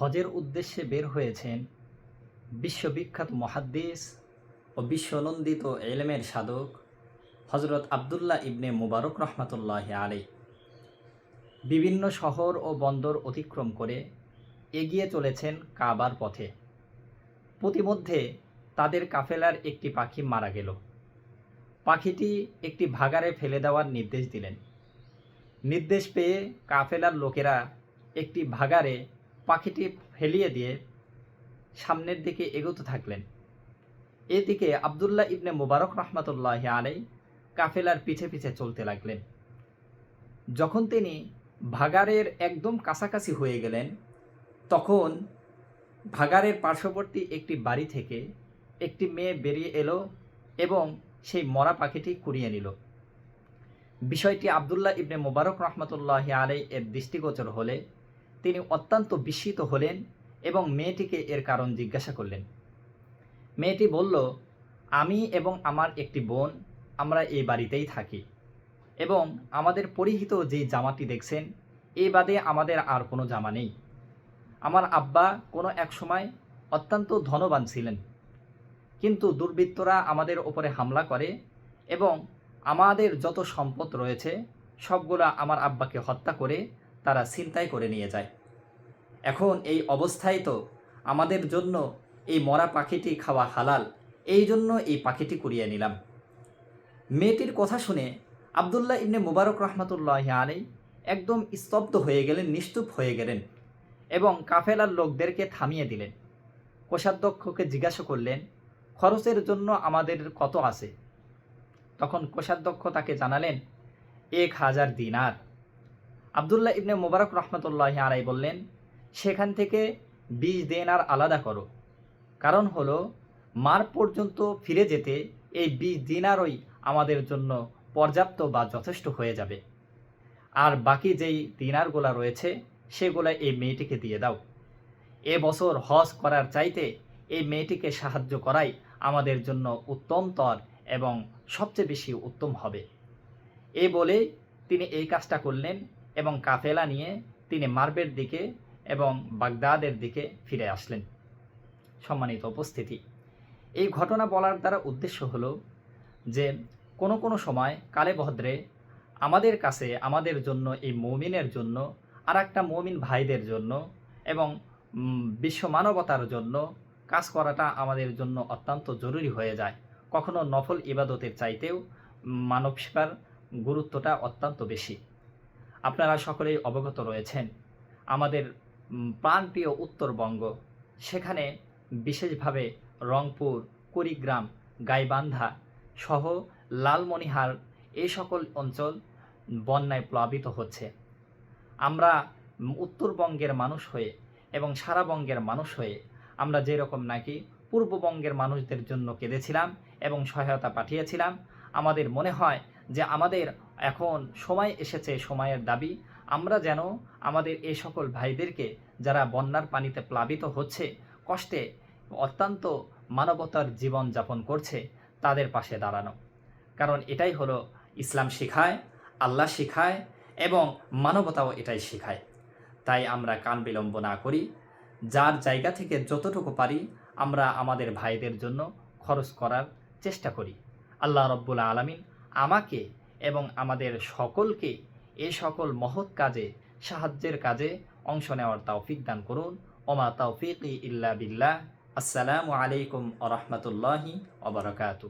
হজের উদ্দেশ্যে বের হয়েছেন বিশ্ববিখ্যাত মহাদ্দিস ও বিশ্বনন্দিত এলেমের সাধক হজরত আবদুল্লাহ ইবনে মুবারক রহমতুল্লাহ আলী বিভিন্ন শহর ও বন্দর অতিক্রম করে এগিয়ে চলেছেন কাবার পথে। প্রতিমধ্যে তাদের কাফেলার একটি পাখি মারা গেল। পাখিটি একটি ভাগারে ফেলে দেওয়ার নির্দেশ দিলেন। নির্দেশ পেয়ে কাফেলার লোকেরা একটি ভাগারে পাখিটি ফেলিয়ে দিয়ে সামনের দিকে এগোতে থাকলেন। এদিকে আবদুল্লাহ ইবনে মুবারক রহমতুল্লাহ আলাই কাফেলার পিছে পিছে চলতে লাগলেন। যখন তিনি ভাগারের একদম কাছাকাছি হয়ে গেলেন, তখন ভাগারের পার্শ্ববর্তী একটি বাড়ি থেকে একটি মেয়ে বেরিয়ে এলো এবং সেই মরা পাখিটি কুড়িয়ে নিল। বিষয়টি আবদুল্লাহ ইবনে মোবারক রহমতুল্লাহ আলাই এর দৃষ্টিগোচর হলে তিনি অত্যন্ত বিস্মিত হলেন এবং মেয়েটিকে এর কারণ জিজ্ঞাসা করলেন। মেয়েটি বলল, আমি এবং আমার একটি বোন, আমরা এই বাড়িতেই থাকি এবং আমাদের পরিহিত যে জামাটি দেখছেন এই বাদে আমাদের আর কোনো জামা নেই। আমার আব্বা কোনো এক সময় অত্যন্ত ধনবান ছিলেন, কিন্তু দুর্বৃত্তরা আমাদের ওপরে হামলা করে এবং আমাদের যত সম্পদ রয়েছে, সবগুলা আমার আব্বাকে হত্যা করে তারা ছিনতাই করে নিয়ে যায়। এখন এই অবস্থায় তো আমাদের জন্য এই মরা পাখিটি খাওয়া হালাল, এই জন্য এই পাখিটি কুড়িয়ে নিলাম। মেয়েটির কথা শুনে আবদুল্লাহ ইবনে মুবারক রহমতুল্লাহ আলী একদম স্তব্ধ হয়ে গেলেন নিস্তুপ হয়ে গেলেন এবং কাফেলার লোকদেরকে থামিয়ে দিলেন। কোষাধ্যক্ষকে জিজ্ঞাসা করলেন, খরচের জন্য আমাদের কত আছে? তখন কোষাধ্যক্ষ তাকে জানালেন, এক হাজার দিনার। আবদুল্লাহ ইবনে মোবারক রহমতুল্লাহ আলাই বললেন, সেখান থেকে বিশ দিনার আলাদা করো। কারণ হলো, মার পর্যন্ত ফিরে যেতে এই বিশ দিনারই আমাদের জন্য পর্যাপ্ত বা যথেষ্ট হয়ে যাবে। আর বাকি যেই দিনারগুলা রয়েছে, সেগুলা এই মেয়েটিকে দিয়ে দাও। এ বছর হজ করার চাইতে এই মেয়েটিকে সাহায্য করাই আমাদের জন্য উত্তমতর এবং সবচেয়ে বেশি উত্তম হবে। এ বলে তিনি এই কাজটা করলেন। এবং কাফেলা নিয়ে তিনি মার্বের দিকে এবং বাগদাদের দিকে ফিরে আসলেন। সম্মানিত উপস্থিতি। এই ঘটনা বলার দ্বারা উদ্দেশ্য হলো যে কোনো কোনো সময় কালে ভদ্রে আমাদের কাছে, আমাদের জন্য, এই মৌমিনের জন্য আর একটা মৌমিন ভাইদের জন্য এবং বিশ্ব মানবতার জন্য কাজ করাটা আমাদের জন্য অত্যন্ত জরুরি হয়ে যায়। কখনো নফল ইবাদতের চাইতেও মানব সেবার গুরুত্বটা অত্যন্ত বেশি। আপনারা সকলেই অবগত রয়েছেন। আমাদের প্রাণপ্রিয় উত্তরবঙ্গ, সেখানে বিশেষভাবে রংপুর, কুড়িগ্রাম, গাইবান্ধা সহ লালমনিহার এই সকল অঞ্চল বন্যায় প্লাবিত হচ্ছে। আমরা উত্তরবঙ্গের মানুষ হয়ে এবং সারা বঙ্গের মানুষ হয়ে আমরা যেরকম নাকি পূর্ববঙ্গের মানুষদের জন্য কেঁদেছিলাম এবং সহায়তা পাঠিয়েছিলাম, আমাদের মনে হয় যে আমাদের এখন সময় এসেছে সময়ের দাবি। আমরা যেন আমাদের এই সকল ভাইদেরকে যারা বন্যার পানিতে প্লাবিত হচ্ছে, কষ্টে অত্যন্ত মানবতার জীবন যাপন করছে, তাদের পাশে দাঁড়ানো। কারণ এটাই হলো ইসলাম শিখায়, আল্লাহ শিখায় এবং মানবতাও এটাই শিখায়। তাই আমরা কান বিলম্ব না করি। যার জায়গা থেকে যতটুকু পারি, আমরা আমাদের ভাইদের জন্য খরচ করার চেষ্টা করি। আল্লাহ রব্বুল আলমিন আমাকে এবং আমাদের সকলকে এ সকল মহৎ কাজে, সাহায্যের কাজে অংশ নেওয়ার তৌফিক দান করুন। ওমা তৌফিক ইল্লা বিল্লাহ। আসসালামু আলাইকুম আ রহমতুল্লাহি ওবরাকাতু